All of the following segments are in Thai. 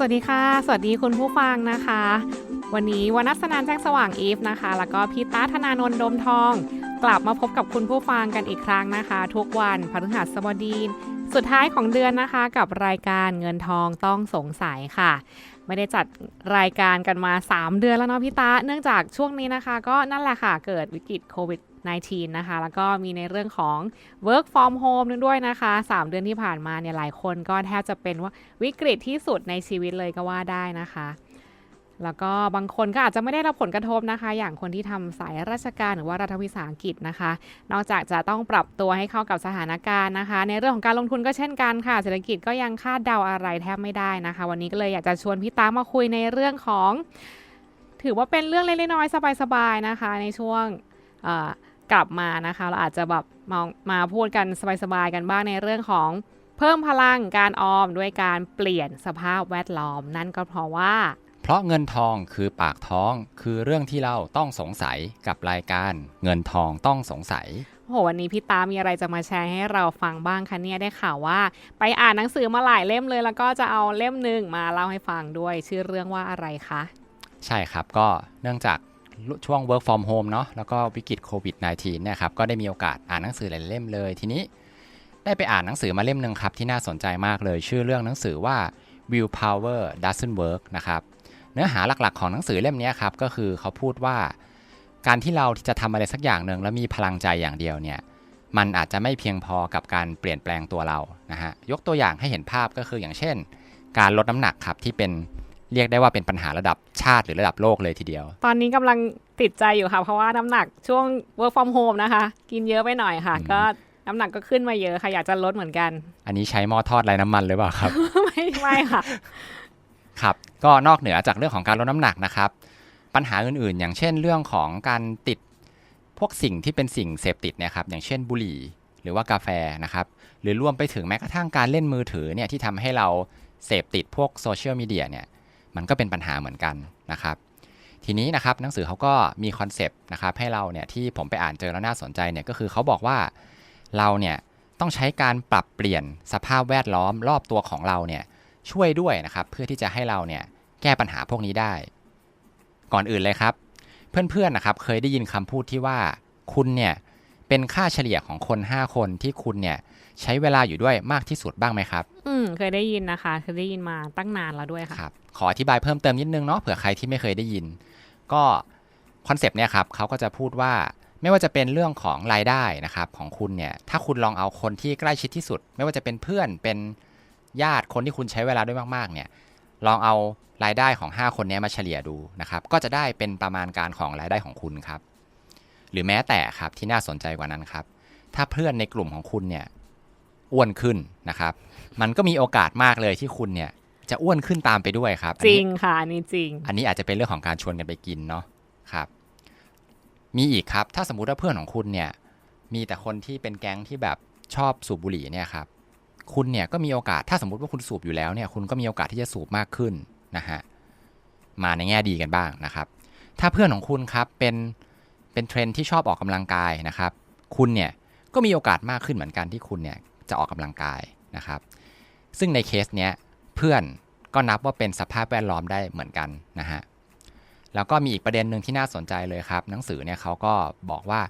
สวัสดีค่ะ สวัสดีคุณผู้ฟังนะคะ วันนี้วนัสนานแจ้งสว่างอีฟนะคะ แล้วก็พี่ตาธนานนท์ดมทอง กลับมาพบกับคุณผู้ฟังกันอีกครั้งนะคะ ทุกวันพฤหัสบดี สุดท้ายของเดือนนะคะ กับรายการเงินทองต้องสงสัยค่ะ ไม่ได้จัดรายการกันมา 3 เดือนแล้วเนาะพี่ตา เนื่องจากช่วงนี้นะคะ ก็นั่นแหละค่ะ เกิดวิกฤตโควิด -19 นะคะ แล้วก็มีในเรื่องของ work from home นึงด้วยนะคะ 3 เดือนที่ผ่านมาเนี่ยหลายคนก็แทบจะเป็นว่าวิกฤตที่สุดในชีวิตเลยก็ว่าได้นะคะ แล้วก็บางคนก็อาจจะไม่ได้รับผลกระทบนะคะ อย่างคนที่ทำสายราชการหรือว่ารัฐวิสาหกิจนะคะ นอกจากจะต้องปรับตัวให้เข้ากับสถานการณ์นะคะ ในเรื่องของการลงทุนก็เช่นกันค่ะ เศรษฐกิจก็ยังคาดเดาอะไรแทบไม่ได้นะคะ วันนี้ก็เลยอยากจะชวนพี่ตามาคุยในเรื่องของ ถือว่าเป็นเรื่องเล็กๆน้อยๆสบายๆนะคะ ในช่วงกลับมานะคะ เราอาจจะแบบมามาพูดกันสบายๆกันบ้างในเรื่องของเพิ่มพลังการออมด้วยการเปลี่ยนสภาพแวดล้อม นั่นก็เพราะว่า เพราะเงินทองคือปากท้องคือเรื่องที่เราต้องสงสัยกับรายการ เงินทองต้องสงสัยโหวันนี้พี่ตามีอะไรจะมาแชร์ให้เราฟังบ้างคะเนี่ยได้ข่าวว่า ไปอ่านหนังสือมาหลายเล่มเลย แล้วก็จะเอาเล่มหนึ่งมาเล่าให้ฟังด้วย ชื่อเรื่องว่าอะไรคะ ใช่ครับก็เนื่องจากช่วง work from home เนาะแล้วก็วิกฤตโควิด -19 เนี่ยครับก็ได้มีโอกาสอ่านหนังสือหลายเล่มเลย ทีนี้ได้ไปอ่านหนังสือมาเล่มหนึ่งครับที่น่าสนใจมากเลย ชื่อเรื่องหนังสือว่า willpower doesn't work นะครับเนื้อหาหลักๆของหนังสือเล่มนี้ครับก็คือเขาพูดว่า การที่เราจะทำอะไรสักอย่างหนึ่งแล้วมีพลังใจอย่างเดียวเนี่ยมันอาจจะไม่เพียงพอกับการเปลี่ยนแปลงตัวเรานะฮะยกตัวอย่างให้เห็นภาพก็คืออย่างเช่น การลดน้ำหนักครับที่เป็นเรียกได้ว่าเป็นปัญหาระดับชาติหรือระดับโลกเลยทีเดียว ตอนนี้กำลังติดใจอยู่ค่ะเพราะว่าน้ำหนักช่วง work from home นะคะ กินเยอะไปหน่อยค่ะอืมก็น้ำหนักก็ขึ้นมาเยอะค่ะอยากจะลดเหมือนกัน อันนี้ใช้หม้อทอดไร้น้ำมันหรือเปล่าครับ ไม่ไม่ค่ะ ครับก็นอกเหนือจากเรื่องของการลดน้ำหนักนะครับ ปัญหาอื่นๆ อย่างเช่นเรื่องของการติดพวกสิ่งที่เป็นสิ่งเสพติดเนี่ยครับอย่างเช่นบุหรี่หรือว่ากาแฟนะครับหรือรวมไปถึงแม้กระทั่งการเล่นมือถือเนี่ยที่ทำให้เราเสพติดพวกโซเชียลมีเดียเนี่ยมันก็เป็นปัญหาเหมือนกันนะครับทีนี้นะครับหนังสือเขาก็มีคอนเซปต์นะครับให้เราเนี่ยที่ผมไปอ่านเจอแล้วน่าสนใจเนี่ยก็คือเขาบอกว่าเราเนี่ยต้องใช้การปรับเปลี่ยนสภาพแวดล้อมรอบตัวของเราเนี่ย ช่วยด้วยนะครับ เพื่อที่จะให้เราเนี่ยแก้ปัญหาพวกนี้ได้ ก่อนอื่นเลยครับ เพื่อนๆนะครับเคยได้ยินคำพูดที่ว่าคุณเนี่ยเป็นค่าเฉลี่ยของคน 5 คนที่คุณเนี่ยใช้เวลาอยู่ด้วยมากที่สุดบ้างไหมครับ อืมเคยได้ยินนะคะ เคยได้ยินมาตั้งนานแล้วด้วยค่ะครับขออธิบายเพิ่มเติมนิดนึงเนาะเผื่อใครที่ไม่เคยได้ยิน ก็คอนเซปต์เนี่ยครับเขาก็จะพูดว่าไม่ว่าจะเป็นเรื่องของรายได้นะครับของคุณเนี่ยถ้าคุณลองเอาคนที่ใกล้ชิดที่สุด ไม่ว่าจะเป็นเพื่อนเป็น ญาติคนที่คุณใช้เวลาด้วยมากๆเนี่ยลองเอารายได้ของ 5 คนเนี้มาเฉลี่ยดูนะครับ ก็จะได้เป็นประมาณการของรายได้ของคุณครับ หรือแม้แต่ครับที่น่าสนใจกว่านั้นครับ ถ้าเพื่อนในกลุ่มของคุณเนี่ยอ้วนขึ้นนะครับ มันก็มีโอกาสมากเลยที่คุณเนี่ยจะอ้วนขึ้นตามไปด้วยครับอันจรินี้งค่ะอันนี้จริง อันนี้อาจจะเป็นเรื่องของการชวนกันไปกินเนาะครับ มีอีกครับ ถ้าสมมุติว่าเพื่อนของคุณเนี่ย มีแต่คนที่เป็นแก๊งที่แบบชอบสูบบุหรี่เนี่ยครับ คุณเนี่ยก็มีโอกาสถ้าสมมติว่าคุณสูบอยู่แล้วเนี่ยคุณก็มีโอกาสที่จะสูบมากขึ้นนะฮะมาในแง่ดีกันบ้างนะครับ ถ้าเพื่อนของคุณครับเป็นเป็นเทรนที่ชอบออกกำลังกายนะครับ คุณเนี่ยก็มีโอกาสมากขึ้นเหมือนกันที่คุณเนี่ยจะออกกำลังกายนะครับ ซึ่งในเคสเนี้ยเพื่อนก็นับว่าเป็นสภาพแวดล้อมได้เหมือนกันนะฮะแล้วก็มีอีกประเด็นหนึ่งที่น่าสนใจเลยครับ หนังสือเนี่ยเขาก็บอกว่า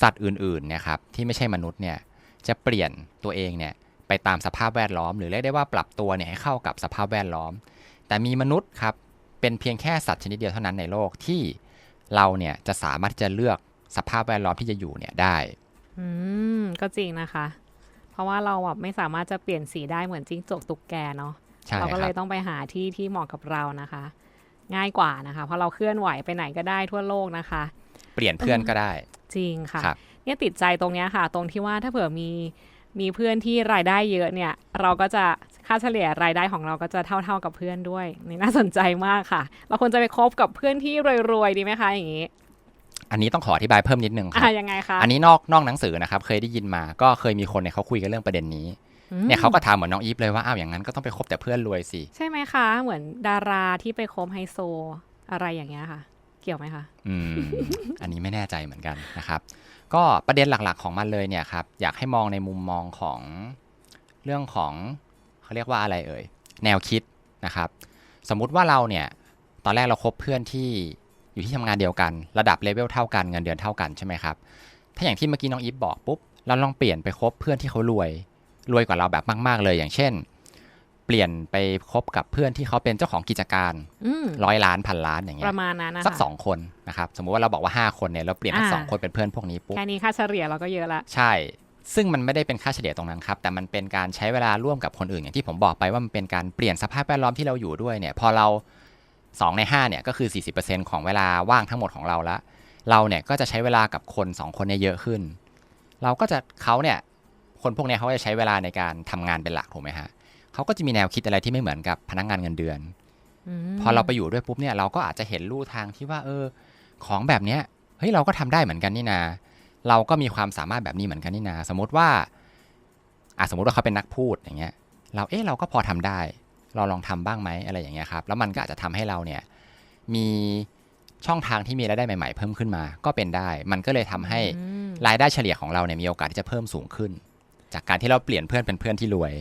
สัตว์อื่นๆเนี่ยครับที่ไม่ใช่มนุษย์เนี่ยจะเปลี่ยนตัวเองเนี่ย ตามสภาพแวดล้อม หรือเรียกได้ว่าปรับตัวเนี่ยให้เข้ากับสภาพแวดล้อม แต่มีมนุษย์ครับเป็นเพียงแค่สัตว์ชนิดเดียวเท่านั้นในโลกที่เราเนี่ยจะสามารถที่จะเลือกสภาพแวดล้อมที่จะอยู่เนี่ยได้ อืมก็จริงนะคะ เพราะว่าเราแบบไม่สามารถจะเปลี่ยนสีได้เหมือนจิ้งจกตุกแกเนาะใช่เราก็คเลรับยต้องไปหาที่ที่เหมาะกับเรานะคะ ง่ายกว่านะคะ เพราะเราเคลื่อนไหวไปไหนก็ได้ทั่วโลกนะคะ เปลี่ยนเพื่อนก็ได้ จริงค่ะครับเนี่ยติดใจตรงเนี้ยค่ะ ตรงที่ว่าถ้าเผื่อมี มีเพื่อนที่รายได้เยอะเนี่ย เราก็จะค่าเฉลี่ยรายได้ของเราก็จะเท่า ๆกับเพื่อนด้วย นี่น่าสนใจมากค่ะ เราควรจะไปคบกับเพื่อนที่รวยๆดีไหมคะอย่างนี้ อันนี้ต้องขออธิบายเพิ่มนิดนึงคอะรับยังไงคะอันนี้นอกนอกหนังสือนะครับ เคยได้ยินมาก็เคยมีคนเนี่ยเขาคุยกันเรื่องประเด็นนี้อืมเนี่ยเขาก็ถามเหมือนน้องอีฟเลยว่าอ้าวอย่างนั้นก็ต้องไปคบแต่เพื่อนรวยสิใช่ไหมคะ เหมือนดาราที่ไปคบไฮโซอะไรอย่างเงี้ยค่ะ เกี่ยวไหมคะอืมอันนี้ไม่แน่ใจเหมือนกันนะครับ ก็ประเด็นหลักๆของมันเลยเนี่ยครับอยากให้มองในมุมมองของเรื่องของเขาเรียกว่าอะไรเอ่ยแนวคิดนะครับ สมมุติว่าเราเนี่ยตอนแรกเราคบเพื่อนที่อยู่ที่ทำงานเดียวกัน ระดับเลเวลเท่ากันเงินเดือนเท่ากันใช่ไหมครับถ้าอย่างที่เมื่อกี้น้องอีฟบอกปุ๊บเราลองเปลี่ยนไปคบเพื่อนที่เขารวยรวยกว่าเราแบบมาก ๆ เลยอย่างเช่น เปลี่ยนไปคบกับเพื่อนที่เขาเป็นเจ้าของกิจการอืมร้อยล้านพันล้านอย่างเงี้ปยระมาณนั้นนะคะสักสองคนนะครับสมมุติว่าเราบอกว่า 5 คนเนี่ยเราเปลี่ยนทั้งอ่าสองคนเป็นเพื่อนพวกนี้ปุ๊บแค่นี้ค่าเฉลี่ยเราก็เยอะละใช่ ซึ่งมันไม่ได้เป็นค่าเฉลี่ยตรงนั้นครับ แต่มันเป็นการใช้เวลาร่วมกับคนอื่น อย่างที่ผมบอกไปว่ามันเป็นการเปลี่ยนสภาพแวดล้อมที่เราอยู่ด้วยเนี่ยพอเรา2ใน5เนี่ยก็คือ 40%ของเวลาว่างทั้งหมดของเราละเราเนี่ยก็จะใช้เวลากับคน 2 คนเนี่ยเยอะขึ้น เราก็จะเขาเนี่ยคนพวกเนี้ยเขาก็จะใช้เวลาในการทำงานเป็นหลักถูกไหมฮะ เขาก็จะมีแนวคิดอะไรที่ไม่เหมือนกับพนักงานเงินเดือนมพอเราไปอยู่ด้วยปุ๊บเนี่ยเราก็อาจจะเห็นลู่ทางที่ว่า เออ ของแบบเนี้ยเฮ้ยเราก็ทำได้เหมือนกันนี่นา เราก็มีความสามารถแบบนี้เหมือนกันนี่นา สมมติว่าอะสมมติว่าเขาเป็นนักพูดอย่างเงี้ย เราเอ๊ะเราก็พอทำได้ เราลองทำบ้างไหมอะไรอย่างเงี้ยครับ แล้วมันก็อาจจะทำให้เราเนี่ยมีช่องทางที่มีรายได้ใหม่ๆ เพิ่มขึ้นมาก็เป็นได้ มันก็เลยทำให้อืมรายได้เฉลี่ยของเราเนี่ยมีโอกาสที่จะเพิ่มสูงขึ้น จากการที่เราเปลี่ยนเพื่อนเป็นเพื่อนที่รวย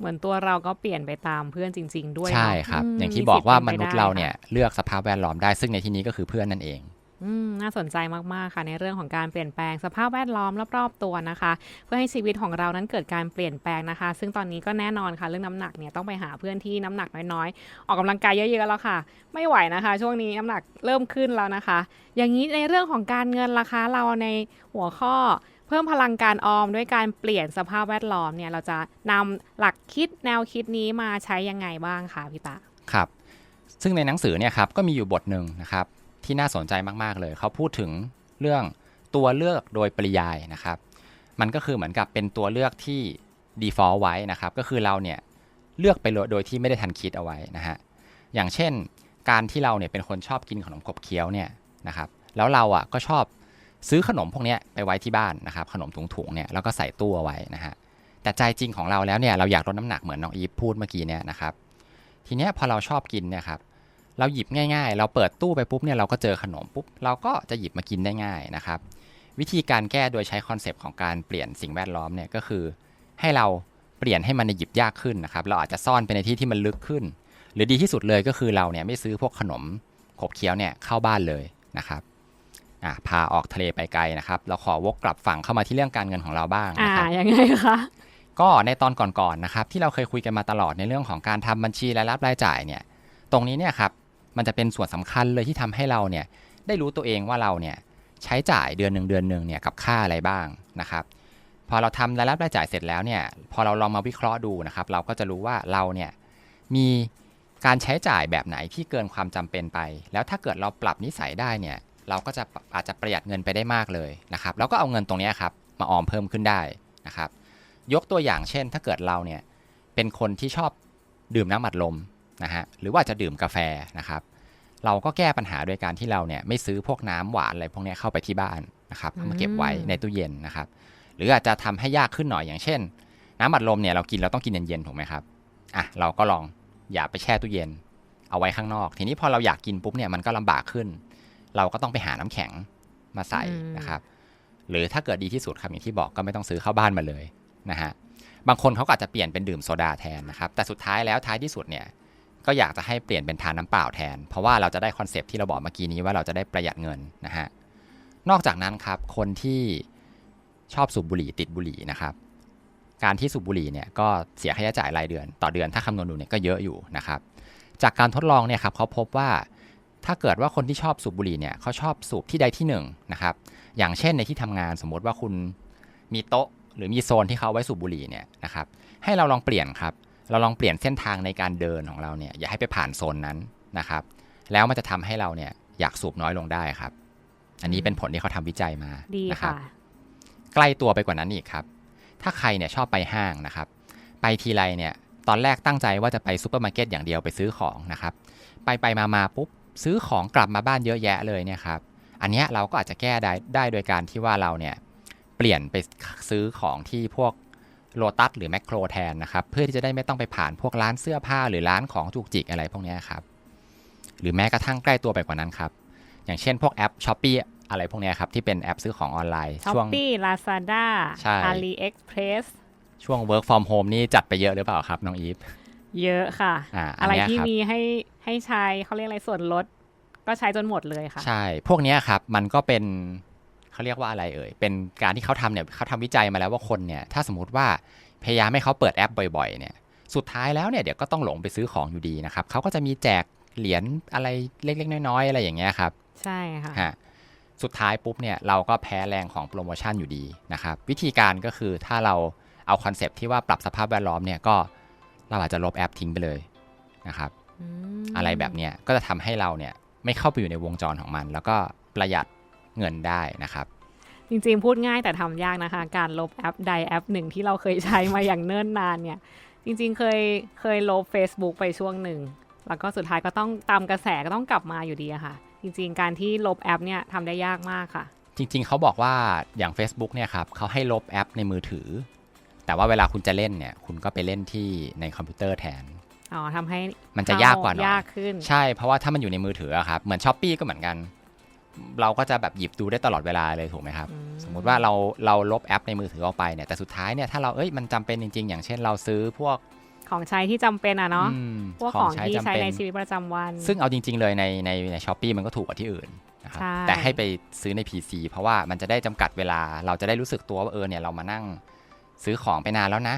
เหมือนตัวเราก็เปลี่ยนไปตามเพื่อนจริง ๆ ด้วยใช่เนะครับมอย่างที่สิบอกว่ามป็นุษย์ไปได้เราค่ะเนี่ยเลือกสภาพแวดล้อมได้ซึ่งในที่นี้ก็คือเพื่อนนั่นเองอืมน่าสนใจมาก ๆ ค่ะในเรื่องของการเปลี่ยนแปลงสภาพแวดล้อมรอบๆตัวนะคะ เพื่อให้ชีวิตของเรานั้นเกิดการเปลี่ยนแปลงนะคะ ซึ่งตอนนี้ก็แน่นอนค่ะ เรื่องน้ำหนักเนี่ยต้องไปหาเพื่อนที่น้ำหนักน้อยๆ ออกกำลังกายเยอะ ๆ แล้วค่ะ ไม่ไหวนะคะ ช่วงนี้น้ำหนักเริ่มขึ้นแล้วนะคะ อย่างนี้ในเรื่องของการเงินราคาเราในหัวข้อ เพิ่มพลังการออมด้วยการเปลี่ยนสภาพแวดล้อมเนี่ยเราจะนำหลักคิดแนวคิดนี้มาใช้ยังไงบ้างคะพี่ตาครับ ซึ่งในหนังสือเนี่ยครับก็มีอยู่บทหนึ่งนะครับที่น่าสนใจมากๆเลย เขาพูดถึงเรื่องตัวเลือกโดยปริยายนะครับ มันก็คือเหมือนกับเป็นตัวเลือกที่ default ไว้นะครับ ก็คือเราเนี่ยเลือกไปโดยที่ไม่ได้ทันคิดเอาไว้นะฮะอย่างเช่น การที่เราเนี่ยเป็นคนชอบกินขนมขบเคี้ยวเนี่ยนะครับแล้วเราอะก็ชอบ ซื้อขนมพวกนี้ไปไว้ที่บ้านนะครับ ขนมถุงๆเนี่ยแล้วก็ใส่ตู้เอาไว้นะฮะแต่ใจจริงของเราแล้วเนี่ยเราอยากลดน้ำหนักเหมือนน้องอีฟพูดเมื่อกี้เนี่ยนะครับ ทีเนี้ยพอเราชอบกินเนี่ยครับเราหยิบง่าย ๆ เราเปิดตู้ไปปุ๊บเนี่ยเราก็เจอขนมปุ๊บเราก็จะหยิบมากินได้ง่ายนะครับ วิธีการแก้โดยใช้คอนเซปต์ของการเปลี่ยนสิ่งแวดล้อมเนี่ยก็คือ ให้เราเปลี่ยนให้มันในหยิบยากขึ้นนะครับ เราอาจจะซ่อนไปในที่ที่มันลึกขึ้น หรือดีที่สุดเลยก็คือเราเนี่ยไม่ซื้อพวกขนมขบเคี้ยวเนี่ยเข้าบ้านเลยนะครับ พาออกทะเลไปไกลนะครับ เราขอวกกลับฝั่งเข้ามาที่เรื่องการเงินของเราบ้างอ่านะครับยังไงคะก็ในตอนก่อนๆนะครับ ที่เราเคยคุยกันมาตลอดในเรื่องของการทำบัญชีรายรับรายจ่ายเนี่ย ตรงนี้เนี่ยครับมันจะเป็นส่วนสำคัญเลยที่ทำให้เราเนี่ยได้รู้ตัวเองว่าเราเนี่ยใช้จ่ายเดือนหนึ่งเดือนหนึ่งเนี่ยกับค่าอะไรบ้างนะครับ พอเราทำรายรับรายจ่ายเสร็จแล้วเนี่ยพอเราลองมาวิเคราะห์ดูนะครับ เราก็จะรู้ว่าเราเนี่ยมีการใช้จ่ายแบบไหนที่เกินความจำเป็นไป แล้วถ้าเกิดเราปรับนิสัยได้เนี่ย เราก็จะอาจจะประหยัดเงินไปได้มากเลยนะครับแล้วก็เอาเงินตรงเนี้ยครับมาออมเพิ่มขึ้นได้นะครับ ยกตัวอย่างเช่น ถ้าเกิดเราเนี่ยเป็นคนที่ชอบดื่มน้ำอัดลมนะฮะหรือว่าจะดื่มกาแฟนะครับเราก็แก้ปัญหาโดยการที่เราเนี่ยไม่ซื้อพวกน้ำหวานอะไรพวกเนี้ยเข้าไปที่บ้านนะครับเอามาเก็บไว้ในตู้เย็นนะครับ หรืออาจจะทำให้ยากขึ้นหน่อยอย่างเช่น น้ำอัดลมเนี่ยเรากินเราต้องกินเย็นๆถูกไหมครับอะเราก็ลองอย่าไปแช่ตู้เย็น เอาไว้ข้างนอก ทีนี้พอเราอยากกินปุ๊บเนี่ยมันก็ลำบากขึ้น เราก็ต้องไปหาน้ำแข็งมาใส่อืมนะครับหรือถ้าเกิดดีที่สุดครับอย่างที่บอกก็ไม่ต้องซื้อเข้าบ้านมาเลยนะฮะบางคนเขาก็อาจจะเปลี่ยนเป็นดื่มโซดาแทนนะครับแต่สุดท้ายแล้วท้ายที่สุดเนี่ยก็อยากจะให้เปลี่ยนเป็นทานน้ำเปล่าแทน เพราะว่าเราจะได้คอนเซปต์ที่เราบอกเมื่อกี้นี้ว่าเราจะได้ประหยัดเงินนะฮะนอกจากนั้นครับคนที่ชอบสูบบุหรี่ติดบุหรี่นะครับ การที่สูบบุหรี่เนี่ยก็เสียค่าใช้จ่ายรายเดือน ต่อเดือนถ้าคำนวณดูเนี่ยก็เยอะอยู่นะครับ จากการทดลองเนี่ยครับเขาพบว่า ถ้าเกิดว่าคนที่ชอบสูบบุหรี่เนี่ยเขาชอบสูบที่ใดที่หนึ่งนะครับ อย่างเช่นในที่ทำงานสมมติว่าคุณมีโต๊ะหรือมีโซนที่เขาเอาไว้สูบบุหรี่เนี่ยนะครับ ให้เราลองเปลี่ยนครับ เราลองเปลี่ยนเส้นทางในการเดินของเราเนี่ยอย่าให้ไปผ่านโซนนั้นนะครับ แล้วมันจะทำให้เราเนี่ยอยากสูบน้อยลงได้ครับ อันนี้เป็นผลที่เขาทำวิจัยมาดีนะครัค่ะบใกล้ตัวไปกว่านั้นอีกครับ ถ้าใครเนี่ยชอบไปห้างนะครับ ไปทีไรเนี่ย ตอนแรกตั้งใจว่าจะไปซูเปอร์มาร์เก็ตอย่างเดียวไปซื้อของนะครับ ไปไปมามาปุ๊บ ซื้อของกลับมาบ้านเยอะแยะเลยเนี่ยครับ อันเนี้ยเราก็อาจจะแก้ได้ได้โดยการที่ว่าเราเนี่ยเปลี่ยนไปซื้อของที่พวกโลตัสหรือแมคโครแทนนะครับ เพื่อที่จะได้ไม่ต้องไปผ่านพวกร้านเสื้อผ้าหรือร้านของจุกจิกอะไรพวกเนี้ยครับ หรือแม้กระทั่งใกล้ตัวไปกว่านั้นครับ อย่างเช่นพวกแอปช้อปปีอะไรพวกเนี้ยครับ ที่เป็นแอปซื้อของออนไลน์ช้อปช่วงปี้ลาซาด้าใช่อาลีเอ็กเพรสช่วง work from home นี่จัดไปเยอะหรือเปล่าครับ น้องอีฟ เยอะค่ะอ่าอันอะไรเนี้ยที่ครับมีให้ ให้ใช้เขาเรียกอะไรส่วนลด ก็ใช้จนหมดเลยค่ะ ใช่ พวกเนี้ยครับมันก็เป็นเขาเรียกว่าอะไรเอ่ย เป็นการที่เขาทำเนี่ยเขาทำวิจัยมาแล้วว่าคนเนี่ย ถ้าสมมติว่าพยายามให้เขาเปิดแอปบ่อยๆ เนี่ย สุดท้ายแล้วเนี่ยเดี๋ยวก็ต้องหลงไปซื้อของอยู่ดีนะครับเขาก็จะมีแจกเหรียญอะไรเล็กๆ น้อยๆ อะไรอย่างเงี้ยครับ ใช่ค่ะฮะสุดท้ายปุ๊บเนี่ยเราก็แพ้แรงของโปรโมชั่นอยู่ดีนะครับ วิธีการก็คือถ้าเราเอาคอนเซปต์ที่ว่าปรับสภาพแวดล้อมเนี่ยก็เราอาจจะลบแอปทิ้งไปเลยนะครับ อืมอะไรแบบเนี้ยก็จะทำให้เราเนี่ยไม่เข้าไปอยู่ในวงจรของมัน แล้วก็ประหยัดเงินได้นะครับ จริงๆ พูดง่ายแต่ทำยากนะคะ การลบแอปใดแอปหนึ่งที่เราเคยใช้มาอย่างเนิ่นนานเนี่ย จริงๆ เคยเคยลบ Facebook ไปช่วงหนึ่ง แล้วก็สุดท้ายก็ต้องตามกระแสก็ต้องกลับมาอยู่ดีอะค่ะ จริงๆ การที่ลบแอปเนี่ยทำได้ยากมากค่ะ จริง ๆ เขาบอกว่าอย่าง Facebook เนี่ยครับเขาให้ลบแอปในมือถือ แต่ว่าเวลาคุณจะเล่นเนี่ย คุณก็ไปเล่นที่ในคอมพิวเตอร์แทน อ๋อทำให้มันจะยากกว่าหน่อยยากขึ้น ใช่เพราะว่าถ้ามันอยู่ในมือถืออะครับเหมือนช้อปปีก็เหมือนกัน เราก็จะแบบหยิบดูได้ตลอดเวลาเลยถูกไหมครับอืมสมมุติว่าเราเราลบแอปในมือถือออกไปเนี่ยแต่สุดท้ายเนี่ยถ้าเราเอ้ยมันจำเป็นจริง ๆ อย่างเช่นเราซื้อพวกของใช้ที่จำเป็นอะเนาะอืมพวกของที่จำใช้เป็ในชีวิตประจำวัน ซึ่งเอาจริง ๆ เลยในในในช้อปปีมันก็ถูกกว่าที่อื่นนะครับใช่แต่ให้ไปซื้อใน PC เพราะว่ามันจะได้จำกัดเวลา เราจะได้รู้สึกตัวว่าเออเนี่ยเรามานั่งซื้อของไปนานแล้วนะ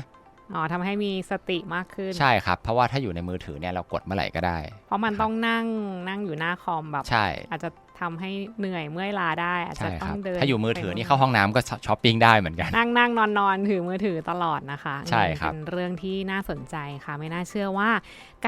อ๋อทำให้มีสติมากขึ้น ใช่ครับ เพราะว่าถ้าอยู่ในมือถือเนี่ยเรากดเมื่อไหร่ก็ได้ เพราะมันต้องนั่งนั่งอยู่หน้าคอมแบบใช่ อาจจะทำให้เหนื่อยเมื่อยล้าได้อาจใช่จะคต้อรับงเดินถ้าอยู่มือถือไปนี่เข้าห้องน้ำก็ช้อปปิ้งได้เหมือนกัน นั่งนั่งนอนนอนถือมือถือตลอดนะคะ ใช่ครับเป็นเรื่องที่น่าสนใจค่ะ ไม่น่าเชื่อว่า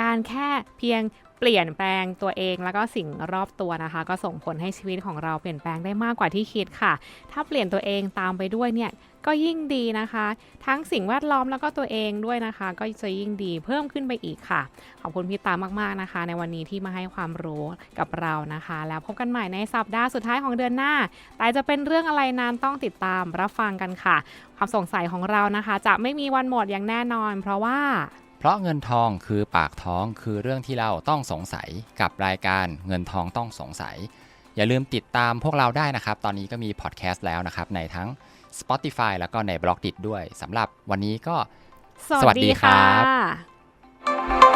การแค่เพียง เปลี่ยนแปลงตัวเองแล้วก็สิ่งรอบตัวนะคะ ก็ส่งผลให้ชีวิตของเราเปลี่ยนแปลงได้มากกว่าที่คิดค่ะ ถ้าเปลี่ยนตัวเองตามไปด้วยเนี่ยก็ยิ่งดีนะคะ ทั้งสิ่งแวดล้อมแล้วก็ตัวเองด้วยนะคะ ก็จะยิ่งดีเพิ่มขึ้นไปอีกค่ะ ขอบคุณพี่ตามากๆนะคะ ในวันนี้ที่มาให้ความรู้กับเรานะคะ แล้วพบกันใหม่ในสัปดาห์สุดท้ายของเดือนหน้า แต่จะเป็นเรื่องอะไรนั้นต้องติดตามรับฟังกันค่ะ ความสงสัยของเรานะคะ จะไม่มีวันหมดอย่างแน่นอน เพราะว่า เพราะเงินทองคือปากท้องคือเรื่องที่เราต้องสงสัยกับรายการเงินทองต้องสงสัย อย่าลืมติดตามพวกเราได้นะครับ ตอนนี้ก็มีพอดแคสต์แล้วนะครับ ในทั้ง Spotify แล้วก็ในบล็อกดิด้วยสำหรับวันนี้ก็ สวัสดีครับค่ะ